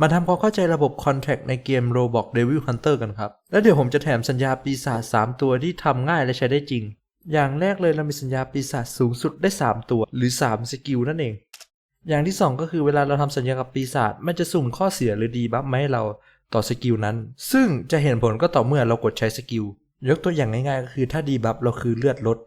มาทำความเข้าใจระบบ Contract ในเกม Roblox Devil Hunter กันครับ แล้วเดี๋ยวผมจะแถมสัญญาปีศาจ3ตัวที่ทำง่ายและใช้ได้จริง อย่างแรกเลยเรามีสัญญาปีศาจสูงสุดได้ 3 ตัว หรือ 3 สกิลนั่นเอง อย่างที่ 2 ก็คือเวลาเราทำสัญญากับปีศาจมันจะสุ่มข้อเสียหรือดีบัฟมาให้เราต่อสกิลนั้น ซึ่งจะเห็นผลก็ต่อเมื่อเรากดใช้สกิล ยกตัวอย่างง่ายๆ ก็คือถ้าดีบัฟเราคือเลือดลด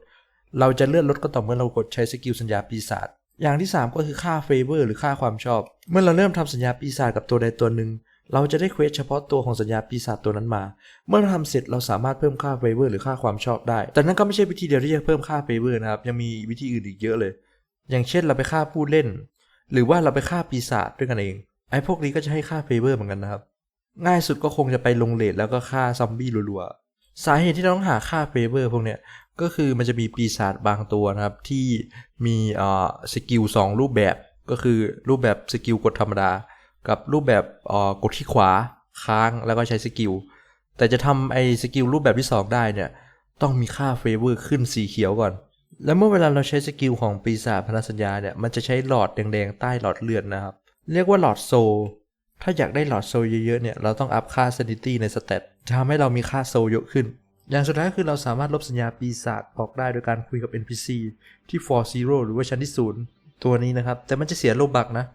เราจะเลือนลดก็ต่อเมื่อเรากดใช้สกิลสัญญาปีศาจ อย่างที่ 3 ก็คือค่าเฟเวอร์หรือค่าความชอบ เมื่อเราเริ่มทำสัญญาปีศาจกับตัวใดตัวหนึ่ง เราจะได้เควสเฉพาะตัวของสัญญาปีศาจตัวนั้นมา เมื่อเราทำเสร็จเราสามารถเพิ่มค่าเฟเวอร์หรือค่าความชอบได้ แต่นั่นก็ไม่ใช่วิธีเดียวที่จะเพิ่มค่าเฟเวอร์นะครับ ยังมีวิธีอื่นอีกเยอะเลย อย่างเช่นเราไปฆ่าผู้เล่น หรือว่าเราไปฆ่าปีศาจด้วยกันเอง ไอ้พวกนี้ก็จะให้ค่าเฟเวอร์เหมือนกันนะครับ ง่ายสุดก็คงจะไปลงเลทแล้วก็ฆ่าซอมบี้รัวๆ สาเหตุที่เราต้องหาค่าเฟเวอร์พวกเนี้ย ก็คือมันจะมีปีศาจบางตัวนะครับ ที่มีสกิลสองรูปแบบก็คือรูปแบบสกิลกดธรรมดา กับรูปแบบกดที่ขวาค้างแล้วก็ใช้สกิลแต่จะทำไอ้สกิลรูปแบบที่ 2 ได้เนี่ยต้องมีค่าเฟเวอร์ขึ้นสีเขียวก่อน แล้วเมื่อเวลาเราใช้สกิลของปีศาจพนสัญญาเนี่ยมันจะใช้หลอดแดงๆใต้หลอดเลือดนะครับ เรียกว่าหลอดโซ ถ้าอยากได้หลอดโซเยอะๆเนี่ยเราต้องอัพค่า sanity ในสเตตทำให้เรามีค่าโซเยอะขึ้น อย่างสุดท้ายคือเราสามารถลบสัญญาปีศาจออกได้โดยการคุยกับ NPC ที่ for zero หรือว่าชั้นที่ 0 ตัวนี้นะครับ แต่มันจะเสียโลบักนะ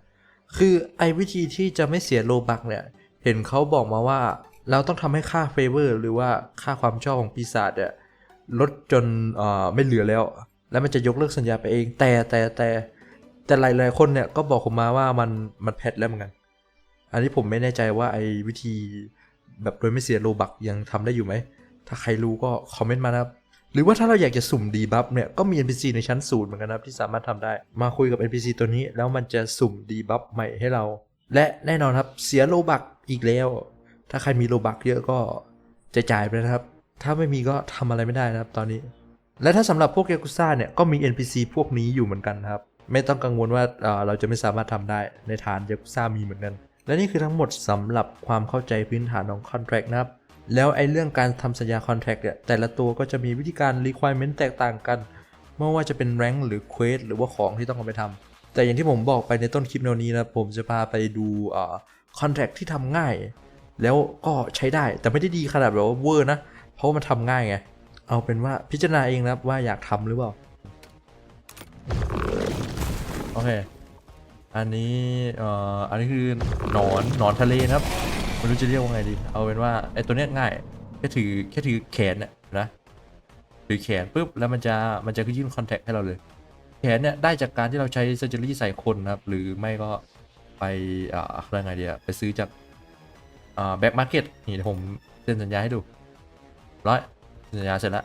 คือไอ้วิธีที่จะไม่เสียโลบักเนี่ย เห็นเขาบอกมาว่าเราต้องทำให้ค่าเฟเวอร์หรือว่าค่าความชอบของปีศาจเนี่ยลดจนไม่เหลือแล้ว แล้วมันจะยกเลิกสัญญาไปเอง แต่แต่แต่แต่หลายๆคนเนี่ยก็บอกผมมาว่ามันมันแพทแล้วเหมือนกัน อันนี้ผมไม่แน่ใจว่าไอ้วิธีแบบโดยไม่เสียโลบักยังทำได้อยู่ไหม ถ้าใครรู้ก็คอมเมนต์มานะครับ หรือว่าถ้าเราอยากจะสุ่มดีบัฟเนี่ย ก็มี NPC ในชั้นศูนย์เหมือนกันนะครับที่สามารถทำได้ มาคุยกับ NPC ตัวนี้ แล้วมันจะสุ่มดีบัฟใหม่ให้เรา และแน่นอนครับเสียโลบักอีกแล้ว ถ้าใครมีโลบักเยอะก็จะจ่ายไปนะครับ ถ้าไม่มีก็ทำอะไรไม่ได้นะครับตอนนี้ และถ้าสำหรับพวกยากุซ่าเนี่ยก็มี NPC พวกนี้อยู่เหมือนกันครับ ไม่ต้องกังวลว่าเราจะไม่สามารถทำได้ในฐานยากุซ่ามีเหมือนกันและนี่คือทั้งหมดสำหรับความเข้าใจพื้นฐานของ contract นะครับ แล้วไอ้เรื่องการทำสัญญา contract เนี่ยแต่ละตัวก็จะมีวิธีการ requirement แตกต่างกันไม่ว่าจะเป็น rank หรือ quest หรือว่าของที่ต้องเอาไปทำแต่อย่างที่ผมบอกไปในต้นคลิปแนวนี้นะผมจะพาไปดูเอ่อ contract ที่ทำง่าย แล้วก็ใช้ได้แต่ไม่ได้ดีขนาดแบบว่าเวอร์นะ เพราะว่ามันทำง่ายไง เอาเป็นว่าพิจารณาเองนะว่าอยากทำหรือเปล่าโอเค อันนี้ เอ่อ อันนี้คือหนอน หนอนทะเลนะครับ ไม่รู้จะเรียกว่าไงดี เอาเป็นว่าไอ้ตัวเนี้ยง่ายแค่ถือแค่ถือแขนเนี่ยนะถือแขนปุ๊บแล้วมันจะมันจะยื่นคอนแทคให้เราเลย แขนเนี่ยได้จากการที่เราใช้เซอร์เจอรี่ใส่คนนะครับ หรือไม่ก็ไปอ่าอะไรไงดีอะไปซื้อจากอ่าแบ็กมาร์เก็ตนี่เฮียผมเซ็นสัญญาให้ดูร้อยสัญญาเสร็จแล้ว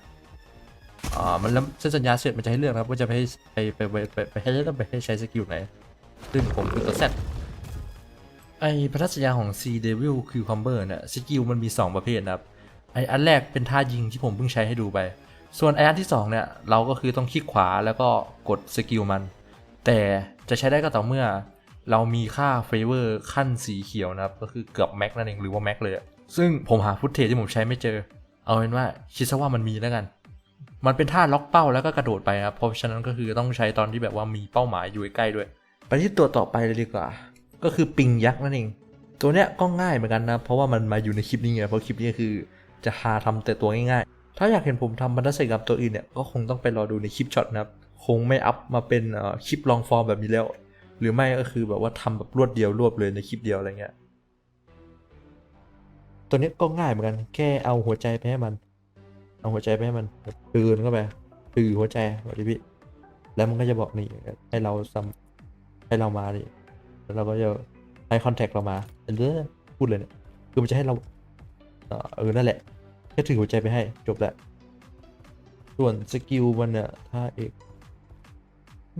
อ่ามันแล้วเซ็นสัญญาเสร็จมันจะให้เลือกนะครับว่าจะไปไปไปไปไปให้ต้องไปให้ใช้สกิลไหนซึ่งผมคือตัว Z ไอพันธสัญญาของ C Devil Cucumber เนี่ยสกิลมันมี 2 ประเภทนะครับ ไออันแรกเป็นท่ายิงที่ผมเพิ่งใช้ให้ดูไป ส่วนไออันที่ 2 เนี่ย เราก็คือต้องคลิกขวาแล้วก็กดสกิลมัน แต่จะใช้ได้ก็ต่อเมื่อ เรามีค่าเฟเวอร์ขั้นสีเขียวนะครับ ก็คือเกือบแม็กนั่นเองหรือว่าแม็กเลย ซึ่งผมหาฟุตเทจที่ผมใช้ไม่เจอ เอาเป็นว่าคิดซะว่ามันมีแล้วกัน มันเป็นท่าล็อกเป้าแล้วก็กระโดดไปครับ เพราะฉะนั้นก็คือต้องใช้ตอนที่แบบว่ามีเป้าหมายอยู่ใกล้ด้วย ไปที่ตัวต่อไปเลยดีกว่า ก็คือปิงยักษ์นั่นเอง ตัวเนี้ยก็ง่ายเหมือนกันนะ เพราะว่ามันมาอยู่ในคลิปนี้ไง เพราะคลิปนี้คือจะหาทำแต่ตัวง่ายๆ ถ้าอยากเห็นผมทำบรรทัดศัลยกรรมตัวอื่นเนี่ย ก็คงต้องไปรอดูในคลิปช็อตนะครับ คงไม่อัพมาเป็นเอ่อคลิปลองฟอร์มแบบนี้แล้ว หรือไม่ก็คือแบบว่าทำแบบรวดเดียวรวบเลยในคลิปเดียวอะไรเงี้ย ตัวนี้ก็ง่ายเหมือนกัน แค่เอาหัวใจไปให้มัน เอาหัวใจไปให้มันตื่นเข้าไปตือหัวใจแบบนี้พี่ แล้วมันก็จะบอกนี่ให้เราซัมให้เรามาดิ แล้วเราก็จะให้คอนแทคเรามาเออพูดเลยเนี่ยคือมันจะให้เราเออเออนั่นแหละแค่ถือหัวใจไปให้จบแล้วส่วนสกิลมันเนี่ยถ้าเอก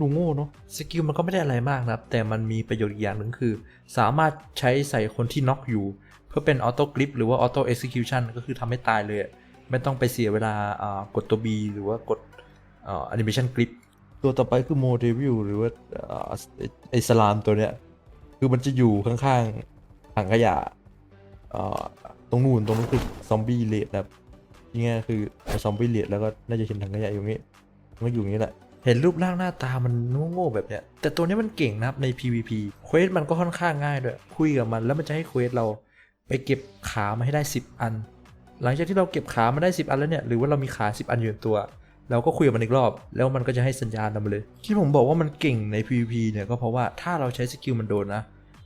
ดูโง่เนาะสกิลมันก็ไม่ได้อะไรมากนะครับ แต่มันมีประโยชน์อีกอย่างหนึ่งคือ สามารถใช้ใส่คนที่น็อกอยู่ เพื่อเป็นออโต้กริปหรือว่าออโต้เอ็กซิคิวชันก็คือทำให้ตายเลยอะไม่ต้องไปเสียเวลาอ่ากดตัว B หรือว่ากดอ่าแอนิเมชันกริปตัวต่อไปคือโมเดวิลหรือว่าอ่าไอ้ไอสลามตัวเนี้ย คือมันจะอยู่ข้างๆถังขยะอ่าตรงนู้นตรงนู้นคือซอมบี้เลดนะครับนี่ไงคือเอาซอมบี้เลดแล้วก็น่าจะเห็นถังขยะอยู่นี้มันอยู่นี้แหละเห็นรูปร่างหน้าตามันโง่ๆแบบเนี้ย แต่ตัวนี้มันเก่งนะครับใน PVP เควสมันก็ค่อนข้างง่ายด้วย คุยกับมันแล้วมันจะให้เควสเราไปเก็บขามาให้ได้ 10 อัน หลังจากที่เราเก็บขามาได้ 10 อันแล้วเนี่ย หรือว่าเรามีขา 10 อันอยู่ในตัว เราก็คุยกับมันอีกรอบ แล้วมันก็จะให้สัญญาณเรามาเลย ที่ผมบอกว่ามันเก่งใน PVP เนี่ยก็เพราะว่าถ้าเราใช้สกิลมันโดนนะ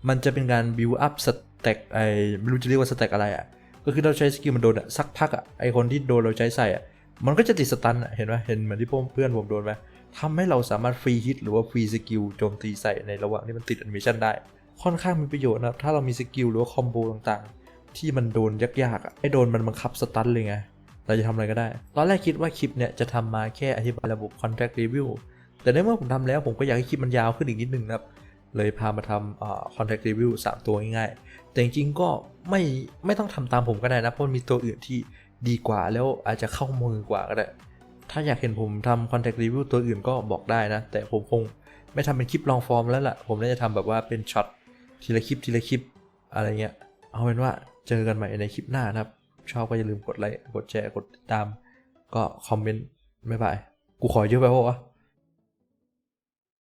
มันจะเป็นการ build up stack ไอไม่รู้จะเรียกว่า stack อะไรอะ่ะ ก็คือเราใช้สกิลมันโดนอะสักพักอะไอคนที่โดนเราใช้ใส่อะมันก็จะติดสตันอะเห็นไหมเห็นเหมือนที่เพื่อนผมโดนไหมทำให้เราสามารถฟรีฮิตหรือว่าฟรีสกิลโจมตีใส่ในระหว่างที่มันติดแอนิเมชันได้ ค่อนข้างมีประโยชน์นะถ้าเรามีสกิลหรือว่าคอมโบต่างๆ ที่มันโดนยากๆอะไอโดนมันบังคับสตันเลยไง เราจะทำอะไรก็ได้ ตอนแรกคิดว่าคลิปเนี่ยจะทำมาแค่อธิบายระบบ contract review แต่ในเมื่อผมทำแล้วผมก็อยากให้คลิปมันยาวขึ้นอีกนิดนึงนะครับ เลยพามาทำเอ่อ contract review 3 ตัวง่ายๆ แต่จริงๆก็ไม่ไม่ต้องทำตามผมก็ได้นะ เพราะมีตัวอื่นที่ดีกว่าแล้วอาจจะเข้ามือกว่าก็ได้ ถ้าอยากเห็นผมทำ contact review ตัวอื่นก็บอกได้นะ แต่ผมคงไม่ทำเป็นคลิปลองฟอร์มแล้วล่ะ ผมน่าจะทำแบบว่าเป็นช็อตทีละคลิปทีละคลิปอะไรเงี้ย เอาเป็นว่าเจอกันใหม่ในคลิปหน้านะครับ ชอบก็อย่าลืมกดไลค์ กดแชร์ กดติดตาม ก็คอมเมนต์ ไม่ไป กูขอเยอะไปเพราะว่า